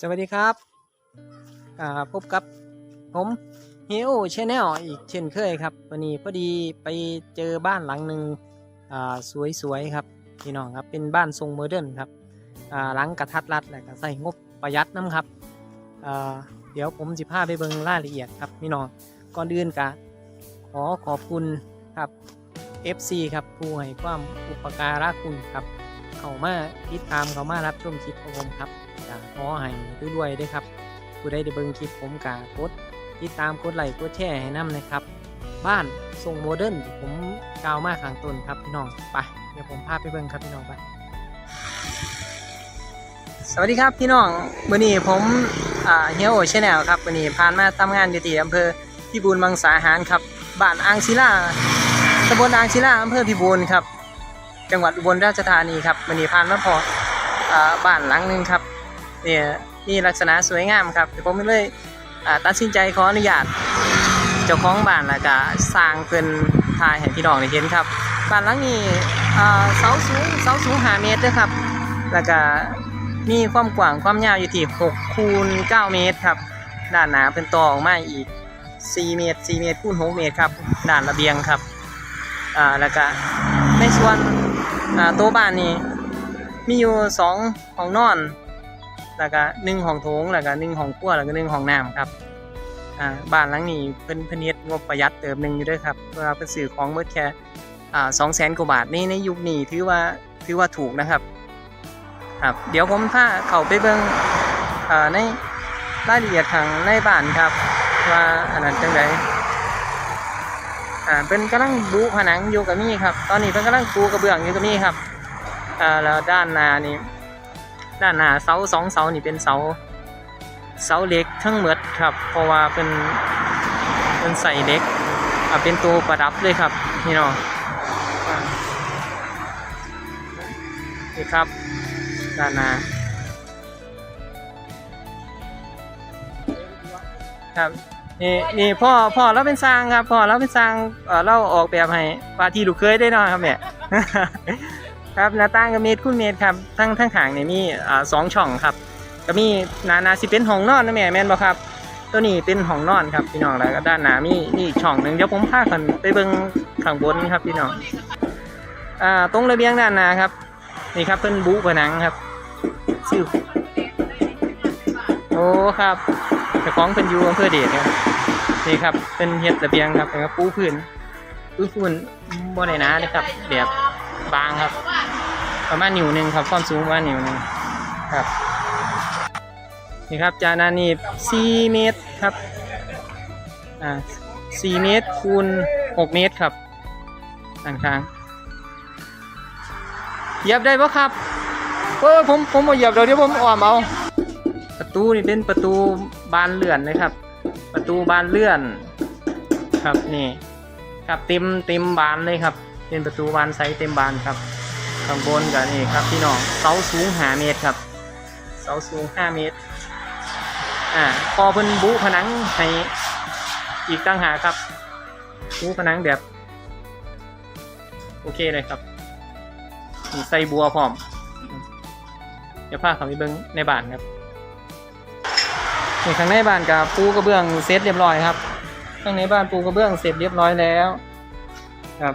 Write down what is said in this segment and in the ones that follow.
สวัสดีครับพบกับผมเฮโอชแนลอีกเช่นเคยครับ วันนี้พอดีไปเจอบ้านหลังหนึ่งสวยๆครับพี่น้องครับเป็นบ้านทรงโมเดิร์นครับหลังกระทัดรัดและก็ใส่งบประหยัดน้ำครับเดี๋ยวผมจะพาไปเบิ่งรายละเอียดครับพี่น้องก่อนอื่นกะขอขอบคุณครับ FC ครับผู้ให้ความอุปการะคุณครับเข้ามาติดตามเข้ามารับชมคลิปของผมครับ ก็ขอให้รวยๆด้วยครับผู้ใดได้เบิ่งคลิปผมกากดติดตามกดไลค์กดแชร์ให้นำนะครับ บ้านทรงโมเดิร์นผมกล่าวมาข้างต้นครับพี่น้องไปเดี๋ยวผมพาไปเบิ่งครับพี่น้องไปสวัสดีครับพี่น้องวันนี้ผมเฮียโอชแนลครับวันนี้ผ่านมาทำงานอยู่ที่อำเภอพิบูลมังสาหารครับบ้านอ่างศิลาตำบลอ่างศิลาอำเภอพิบูลครับ จังหวัดอุบลราชธานีครับวันนี้ผ่านมาพออบ้านหลังหนึ่งครับ เนี่ยนี่ลักษณะสวยงามครับผมเลยตัดสินใจขออนุญาตเจ้าของบ้านแล้วก็สร้างเป็นทายให้พี่น้องได้เห็นครับบ้านหลังนี้เสาสูงเสาสูง5เมตรเด้อครับ แล้วก็มีความกว้างความยาวอยู่ที่6คูณ9เมตรครับ ด้านหนาเป็นตอออกมาอีก 4 เมตร 4 เมตรคูณ6เมตรครับ ด้านระเบียงครับ อ่า แล้วก็ในส่วน อ่า ตัวบ้านนี้ มีอยู่สองห้องนอน แล้วก็หนึ่งห้องโถงแล้วก็หนึ่งห้องครัวแล้วก็หนึ่งห้องน้ำครับอ่าบ้านหลังนี้เพิ่นเพิ่นเฮ็ดงบประหยัดเติมหนึ่งอยู่ด้วยครับเวลาเพิ่นซื้อของเบิดแค่อ่าสองแสนกว่าบาทนี่ในยุคนี้ถือว่าถือว่าถูกนะครับครับเดี๋ยวผมพาเข้าไปเบิ่งอ่าในรายละเอียดทางในบ้านครับ ว่าอันนั้นจังไดอ่าเป็นกำลังบูผนังอยู่กับนี่ครับ ตอนนี้เป็นกำลังปูกระเบื้องอยู่กับนี่ครับอ่าแล้วด้านหน้านี่ ด้านหน้าเสาสองเสานี่เป็นเสาเสาเหล็กทั้งหมดครับ เพราะว่าเป็นเป็นใส่เหล็กอ่าเป็นตัวประดับเลยครับนี่เนาะนี่ครับด้านหน้าครับนี่นี่พ่อพ่อเราเป็นสร้างครับพ่อเราเป็นสร้างเออเราออกแบบให้ว่าที่ลูกเคยได้นาะครับเนี่ย ครับหน้าต่างกับเมตรคูณเมตรครับทั้งทั้งขางเนี่ยมีอ่าสองช่องครับ ก็มีหนาหนาสิเป็นห้องนอนนะแม่แม่นบ่ครับ ตัวนี้เป็นห้องนอนครับพี่น้องแล้วก็ด้านหน้ามีมีอีกช่องหนึ่งเดี๋ยวผมพากันไปเบิ่งข้างบนครับพี่น้องอ่าตรงระเบียงด้านหน้าครับนี่ครับเพิ่นบุผนังครับชื่อโอ้ครับเจ้าของเพิ่นอยู่อำเภอเดชครับนี่ครับเป็นเฮ็ดระเบียงครับแล้วก็ปูพื้นปูพื้นบ่ได้หนาเลยครับแบบบางครับ ประมาณนิ้วหนึ่งครับความสูงประมาณนิ้วหนึ่งครับนี่ครับจานานนี่4เมตรครับอ่า4เมตรคูณ6เมตรครับด้านข้างเหยียบได้ปะครับเออผมผมบ่เหยียบเดี๋ยวเดี๋ยวผมอ้อมเอาประตูนี่เป็นประตูบานเลื่อนนะครับ ประตูบานเลื่อนครับนี่ครับเต็มเต็มบานเลยครับ เป็นประตูบานไซส์เต็มบานครับ ข้างบนกันนี่ครับพี่น้องเสาสูง5เมตรครับ เสาสูง 5 เมตร อ่าพอเพิ่นบุผนังให้อีกตั้งหาครับบุผนังแบบ โอเคเลยครับใส่บัวพร้อม เดี๋ยวพาเขาไปเบิ้งในบ้านครับนี่ข้างในบ้านกับปูกระเบื้องเสร็จเรียบร้อยครับข้างในบ้านปูกระเบื้องเสร็จเรียบร้อยแล้ว ครับ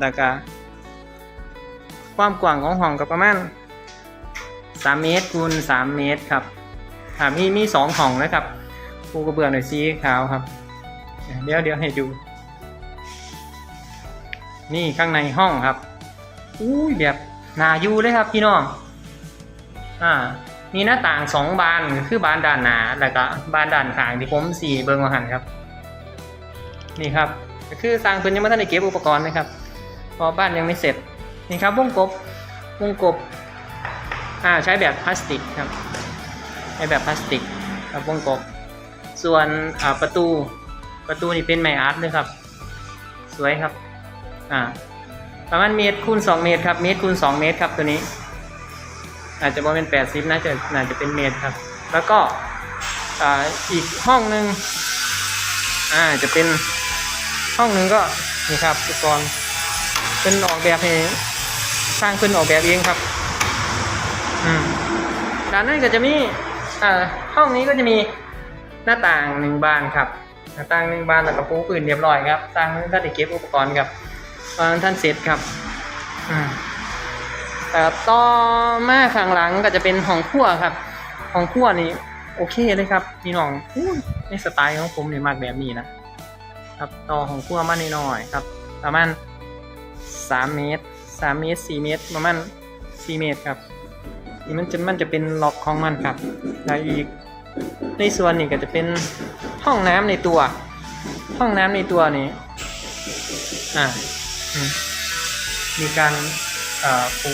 แล้วก็ ความกว้างของห้องก็ประมาณ3เมตรคูณ3เมตรครับอ่ามีมีสองห้องนะครับปูกระเบื้องในสีขาวครับ เดี๋ยวเดี๋ยวให้ดู นี่ข้างในห้องครับอุ้ยแบบนาอยู่เลยครับพี่น้องอ่ามีหน้าต่างสองบานคือบานด้านหนาแล้วก็บานด้านข้างที่ผมสีเบิ้งมาหันครับ นี่ครับ ก็คือสร้างเพิ่นยังไม่ทันได้เก็บอุปกรณ์นะครับพราะบ้านยังไม่เสร็จ นี่ครับวงกบวงกบอ่าใช้แบบพลาสติกครับใช้แบบพลาสติกครับวงกบส่วนอ่าประตูประตูนี่เป็นไม้อาร์ตเลยครับ สวยครับอ่าประมาณเมตรคูณสองเมตรครับเมตรคูณสองเมตรครับตัวนี้ อาจจะประมาณแปดสิบน่าจะน่าจะเป็นเมตรครับ แล้วก็อ่าอีกห้องหนึ่งอ่าจะเป็นห้องหนึ่งก็นี่ครับอุปกรณ์เป็นออกแบบเอง สร้างขึ้นออกแบบเองครับ อืมด้านนั้นก็จะมีอ่าห้องนี้ก็จะมีหน้าต่างหนึ่งบานครับ หน้าต่างหนึ่งบานแล้วก็ปูปืนเรียบร้อยครับสร้างท่านได้เก็บอุปกรณ์ครับตอนท่านเสร็จครับ อืมแต่ต่อมาข้างหลังก็จะเป็นห้องครัวครับห้องครัวนี่โอเคเลยครับพี่น้องในสไตล์ของผมนี่มากแบบนี้นะครับต่อห้องครัวมาหน่อยๆครับ ประมาณสามเมตร สามเมตรสี่เมตร ประมาณสี่เมตรครับนี่มันจะมันจะเป็นล็อกของมันครับแล้วอีกในส่วนนี้ก็จะเป็นห้องน้ำในตัว ห้องน้ำในตัวนี้อ่ามีการปู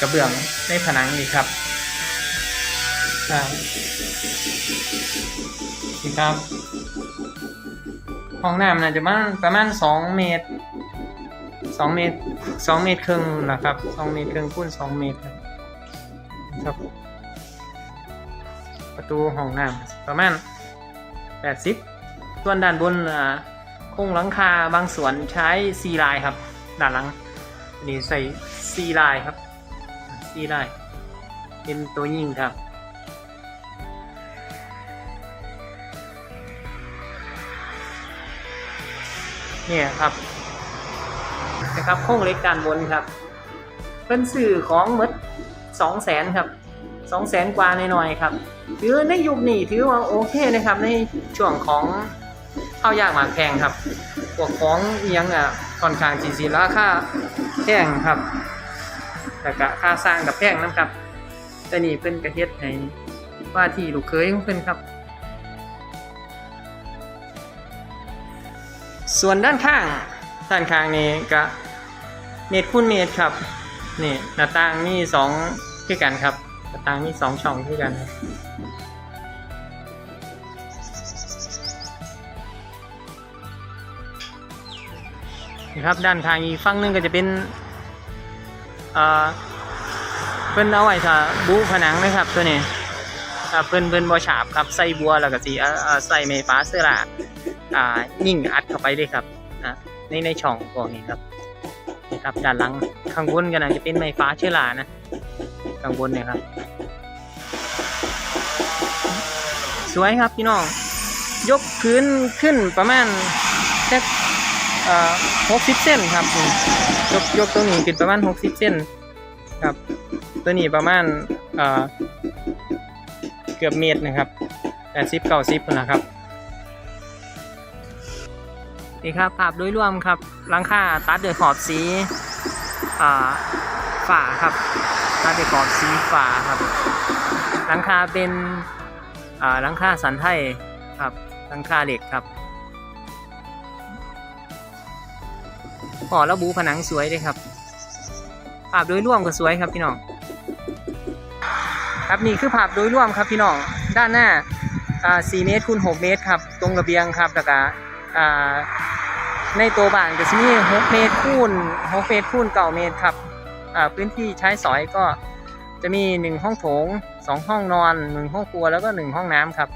กระเบื้องในผนังนี่ครับอ่านี่ครับ ห้องน้ำน่าจะประมาณประมาณสองเมตร สองเมตรสองเมตรครึ่งนะครับสองเมตรครึ่งคูณสองเมตรครับ ประตูห้องน้ำประมาณ80ส่วนด้านบนอ่าโครงหลังคาบางส่วนใช้ซีลายครับ ด้านหลังนี่ใส่ซีลายครับซีลายเป็นตัวยิงครับเนี่ยครับ นะครับโครงเล็กด้านบนครับเพิ่นซื้อของมดสองแสนครับสองแสนกว่าหน่อยๆครับถือในยุคนี้ถือว่าโอเคนะครับ ในช่วงของข้าวยากหมากแพงครับพวกของเอียงอะค่อนข้างจีสีราคาแพงครับแต่ก็ค่าสร้างกับแพงนะครับ แต่นี่เพิ่นกระเฮ็ดให้ว่าที่ลูกเคยของเพิ่นครับ ส่วนด้านข้างด้านข้างนี่ก็ เมตรคูณเมตรครับนี่หน้าต่างมีสองที่กันครับหน้าต่างมีสองช่องที่กันครับนี่ครับด้านทางอีกฝั่งหนึงก็จะเป็นเอ่อเพิ่นเอาไว้ถ้าบูผนังนะครับตัวนี้อ่าเพิ่นเพิ่นบ่ฉาบครับใส่บัวแล้วก็สิอ่าอ่าใส่ไม้ฟ้าเสื้อราอ่ายิ่งอัดเข้าไปเลยครับในในช่องพวกนี้ครับ ครับด้านหลังข้างบนก็น่าจะเป็นไม้ฟ้าเชื้อรานะข้างบนเนี่ยครับ สวยครับพี่น้อง ยกพื้นขึ้นประมาณแค่ออหกสิบเซนครับยกยกตัวนี้ขึ้นประมาณหกสิบเซนครับตัวนี้ประมาณเอ่อเกือบเมตรนะครับแปดสิบเก้าสิบนะครับ นี่ครับภาพโดยรวมครับหลังคาตัดด้วยขอบสีอ่าฝาครับตัดด้วยขอบสีฝาครับ หลังคาเป็นอ่าหลังคาสันไทยครับหลังคาเหล็กครับก่อแล้วบูผนังสวยเลยครับภาพโดยรวมก็สวยครับพี่น้องครับนี่คือภาพโดยรวมครับพี่น้องด้านหน้าอ่า4เมตรคูณ6เมตรครับ ตรงระเบียงครับแล้วก็อ่า ในตัวบ้านก็จะมี6เมตรคูณ6เมตรคูณ9เมตรครับอ่าพื้นที่ใช้สอยก็จะมี 1 ห้องโถง 2 ห้องนอน 1 ห้องครัวแล้วก็ 1 ห้องน้ำครับ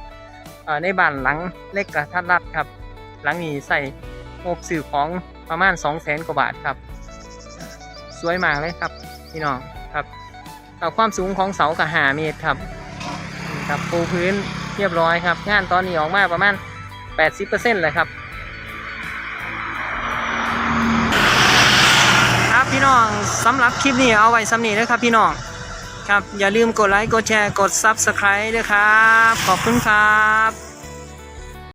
อ่าในบ้านหลังเล็กกระทัดรัดครับ หลังนี้ใส่งบสื่อของประมาณ 2 0 0แสนกว่าบาทครับ สวยมากเลยครับพี่น้องครับความสูงของเสากับหาเมตรครับครับปูพื้นเรียบร้อยครับ งานตอนนี้ออกมาประมาณ 80%เลยครับ น้องสำหรับคลิปนี้เอาไว้สำนีนะครับพี่น้องครับอย่าลืมกดไลค์กดแชร์กด Subscribe ด้วยครับ ขอบคุณครับ